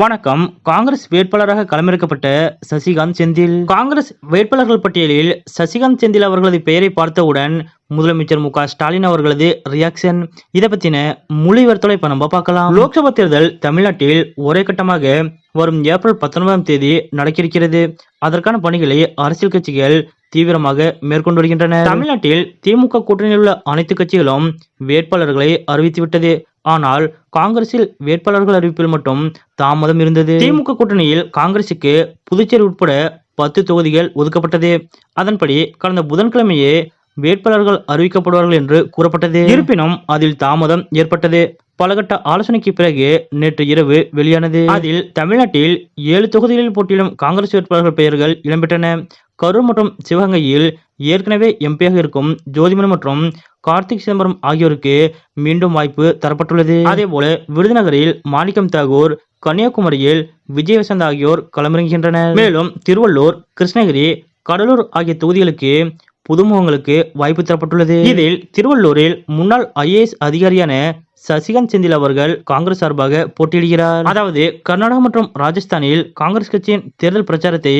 வணக்கம். காங்கிரஸ் வேட்பாளராக களமிறக்கப்பட்ட சசிகாந்த் செந்தில். காங்கிரஸ் வேட்பாளர்கள் பட்டியலில் சசிகாந்த் செந்தில் அவர்களது பெயரை பார்த்தவுடன் முதலமைச்சர் மு ஸ்டாலின் அவர்களது ரியாக்ஷன் இதை பத்தின முழு விவரத்தோட இப்ப நம்ம பார்க்கலாம். லோக்சபா தேர்தல் தமிழ்நாட்டில் ஒரே கட்டமாக வரும் ஏப்ரல் பத்தொன்பதாம் தேதி நடக்கிருக்கிறது அதற்கான பணிகளை அரசியல் கட்சிகள் தீவிரமாக மேற்கொண்டு வருகின்றன தமிழ்நாட்டில் திமுக கூட்டணியில் உள்ள அனைத்து கட்சிகளும் வேட்பாளர்களை அறிவித்துவிட்டது. ஆனால் காங்கிரஸில் வேட்பாளர்கள் அறிவிப்பில் மட்டும் தாமதம் இருந்தது. திமுக கூட்டணியில் காங்கிரசுக்கு புதுச்சேரி உட்பட பத்து தொகுதிகள் ஒதுக்கப்பட்டது. அதன்படி கடந்த புதன்கிழமையே வேட்பாளர்கள் அறிவிக்கப்படுவார்கள் என்று கூறப்பட்டது. இருப்பினும் அதில் தாமதம் ஏற்பட்டது. பலகட்ட ஆலோசனைக்கு பிறகு நேற்று இரவு வெளியானது. அதில் தமிழ்நாட்டில் ஏழு தொகுதிகளில் போட்டியிடும் காங்கிரஸ் வேட்பாளர்கள் பெயர்கள் இடம்பெற்றன. கரூர் மற்றும் சிவகங்கையில் ஏற்கனவே எம்பியாக இருக்கும் ஜோதிமன் மற்றும் கார்த்திக் சிதம்பரம் ஆகியோருக்கு மீண்டும் வாய்ப்பு தரப்பட்டுள்ளது. அதேபோல விருதுநகரில் மாணிக்கம் தாகூர் கன்னியாகுமரியில் விஜய் வசந்த் ஆகியோர் களமிறங்குகின்றனர். மேலும் திருவள்ளூர் கிருஷ்ணகிரி கடலூர் ஆகிய தொகுதிகளுக்கு புதுமுகங்களுக்கு வாய்ப்பு தரப்பட்டுள்ளது. இதில் திருவள்ளூரில் முன்னாள் ஐஏஎஸ் அதிகாரியான சசிகாந்த் செந்தில் அவர்கள் காங்கிரஸ் சார்பாக போட்டியிடுகிறார். அதாவது கர்நாடகா மற்றும் ராஜஸ்தானில் காங்கிரஸ் கட்சியின் தேர்தல் பிரச்சாரத்தை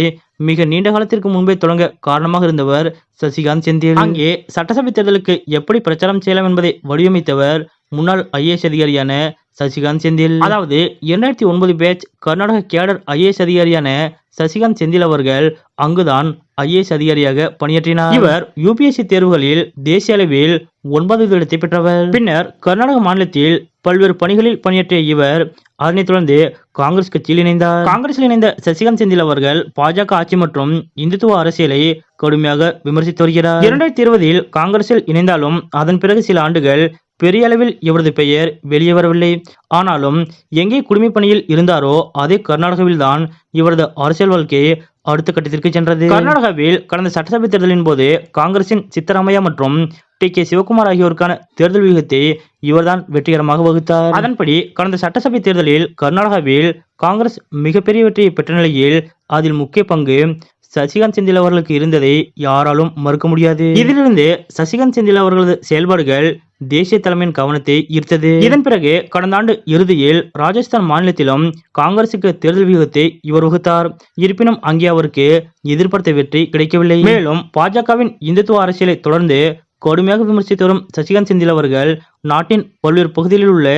மிக நீண்ட காலத்திற்கு முன்பே தொடங்க காரணமாக இருந்தவர் சசிகாந்த் செந்தில். அங்கே சட்டசபை தேர்தலுக்கு எப்படி பிரச்சாரம் செய்யலாம் என்பதை வடிவமைத்தவர் முன்னாள் ஐஏஎஸ் அதிகாரியான சசிகாந்த் செந்தில். அதாவது இரண்டாயிரத்தி ஒன்பது பேட்ச் கர்நாடக கேடர் ஐஏஎஸ் அதிகாரியான சசிகாந்த் செந்தில் அவர்கள் அங்குதான் ஐஏஎஸ் அதிகாரியாக பணியாற்றினார். இவர் யூபிஎஸ்சி தேர்வுகளில் தேசிய அளவில் ஒன்பதாவது இடத்தை பெற்றவர். பின்னர் கர்நாடக மாநிலத்தில் பல்வேறு பணிகளில் பணியாற்றிய இவர் அதனைத் தொடர்ந்து காங்கிரஸ் கட்சியில் இணைந்தார். காங்கிரஸில் இணைந்த சசிகாந்த் செந்தில் அவர்கள் பாஜக ஆட்சி மற்றும் இந்துத்துவ அரசியலை கடுமையாக விமர்சித்து வருகிறார். இரண்டாயிரத்தி இருபதில் காங்கிரஸில் இணைந்தாலும் அதன் பிறகு சில ஆண்டுகள் பெரிய அளவில் இவரது பெயர் வெளியே வரவில்லை. ஆனாலும் எங்கே குடிமைப்பணியில் இருந்தாரோ அதே கர்நாடகாவில்தான் இவரது அரசியல் வாழ்க்கை அடுத்த கட்டத்திற்கு சென்றது. கர்நாடகாவில் கடந்த சட்டசபை தேர்தலின் போது காங்கிரசின் சித்தராமையா மற்றும் டி. கே. சிவகுமார் ஆகியோருக்கான தேர்தல் விகிதத்தை இவர்தான் வெற்றிகரமாக வகுத்தார். அதன்படி கடந்த சட்டசபை தேர்தலில் கர்நாடகாவில் காங்கிரஸ் மிகப்பெரிய வெற்றியை பெற்ற நிலையில் அதில் முக்கிய பங்கு சசிகாந்த் செந்தில் அவர்களுக்கு இருந்ததை யாராலும் மறுக்க முடியாது. இதிலிருந்து சசிகாந்த் செந்தில் அவர்களது செயல்பாடுகள் தேசிய தலைமையின் கவனத்தை ஈர்த்தது. இதன் பிறகு கடந்த ஆண்டு இறுதியில் ராஜஸ்தான் மாநிலத்திலும் காங்கிரசுக்கு தேர்தல் வியூகத்தை இவர் வகுத்தார் இருப்பினும் அங்கே அவருக்கு எதிர்பார்த்த வெற்றி கிடைக்கவில்லை. மேலும் பாஜகவின் இந்துத்துவ அரசியலை தொடர்ந்து கடுமையாக விமர்சித்து வரும் சசிகாந்த் செந்தில் அவர்கள் நாட்டின் பல்வேறு பகுதிகளில் உள்ள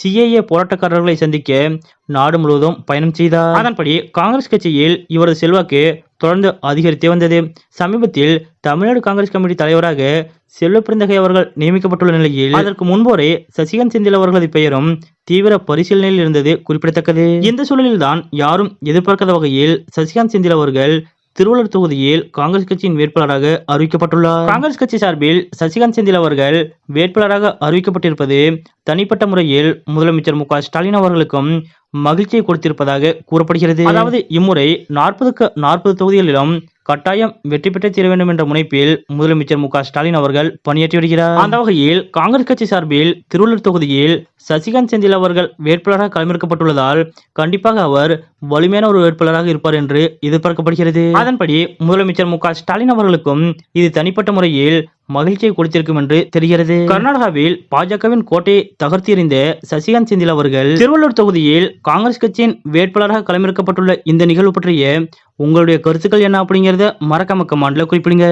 சிஏஏ போராட்டக்காரர்களை சந்திக்க நாடு முழுவதும் பயணம் செய்தார். அதன்படி காங்கிரஸ் கட்சியில் இவரது செல்வாக்கு தொடர்ந்து அதிகரித்தே வந்தது. சமீபத்தில் தமிழ்நாடு காங்கிரஸ் கமிட்டி தலைவராக செல்வப்பிரந்தகை அவர்கள் நியமிக்கப்பட்டுள்ள நிலையில் அதற்கு முன்போரே சசிகாந்த் செந்தில் அவர்களது பெயரும் தீவிர பரிசீலனையில் இருந்தது குறிப்பிடத்தக்கது. இந்த சூழலில்தான் யாரும் எதிர்பார்க்காத வகையில் சசிகாந்த் செந்தில் அவர்கள் திருவள்ளூர் தொகுதியில் காங்கிரஸ் கட்சியின் வேட்பாளராக அறிவிக்கப்பட்டுள்ளார். காங்கிரஸ் கட்சி சார்பில் சசிகாந்த் செந்தில் அவர்கள் வேட்பாளராக அறிவிக்கப்பட்டிருப்பது தனிப்பட்ட முறையில் முதலமைச்சர் மு ஸ்டாலின் அவர்களுக்கும் மகிழ்ச்சியை கொடுத்திருப்பதாக கூறப்படுகிறது. அதாவது இம்முறை நாற்பதுக்கு நாற்பது தொகுதிகளிலும் கட்டாயம் வெற்றி பெற்றே தீர வேண்டும் என்ற முனைப்பில் முதலமைச்சர் மு ஸ்டாலின் அவர்கள் பணியாற்றி வருகிறார். அந்த வகையில் காங்கிரஸ் கட்சி சார்பில் திருவள்ளூர் தொகுதியில் சசிகாந்த் செந்தில் அவர்கள் வேட்பாளராக களமிறக்கப்பட்டுள்ளதால் கண்டிப்பாக அவர் வலிமையான ஒரு வேட்பாளராக இருப்பார் என்று எதிர்பார்க்கப்படுகிறது. அதன்படி முதலமைச்சர் மு ஸ்டாலின் அவர்களுக்கும் இது தனிப்பட்ட முறையில் மகிழ்ச்சியை கொடுத்திருக்கும் என்று தெரிகிறது. கர்நாடகாவில் பாஜகவின் கோட்டையை தகர்த்தியறிந்த சசிகாந்த் செந்தில் அவர்கள் திருவள்ளூர் தொகுதியில் காங்கிரஸ் கட்சியின் வேட்பாளராக களமிறக்கப்பட்டுள்ள இந்த நிகழ்வு பற்றிய உங்களுடைய கருத்துக்கள் என்ன அப்படிங்கறத மறக்காம கமாண்ட்ல குறிப்பிடுங்க.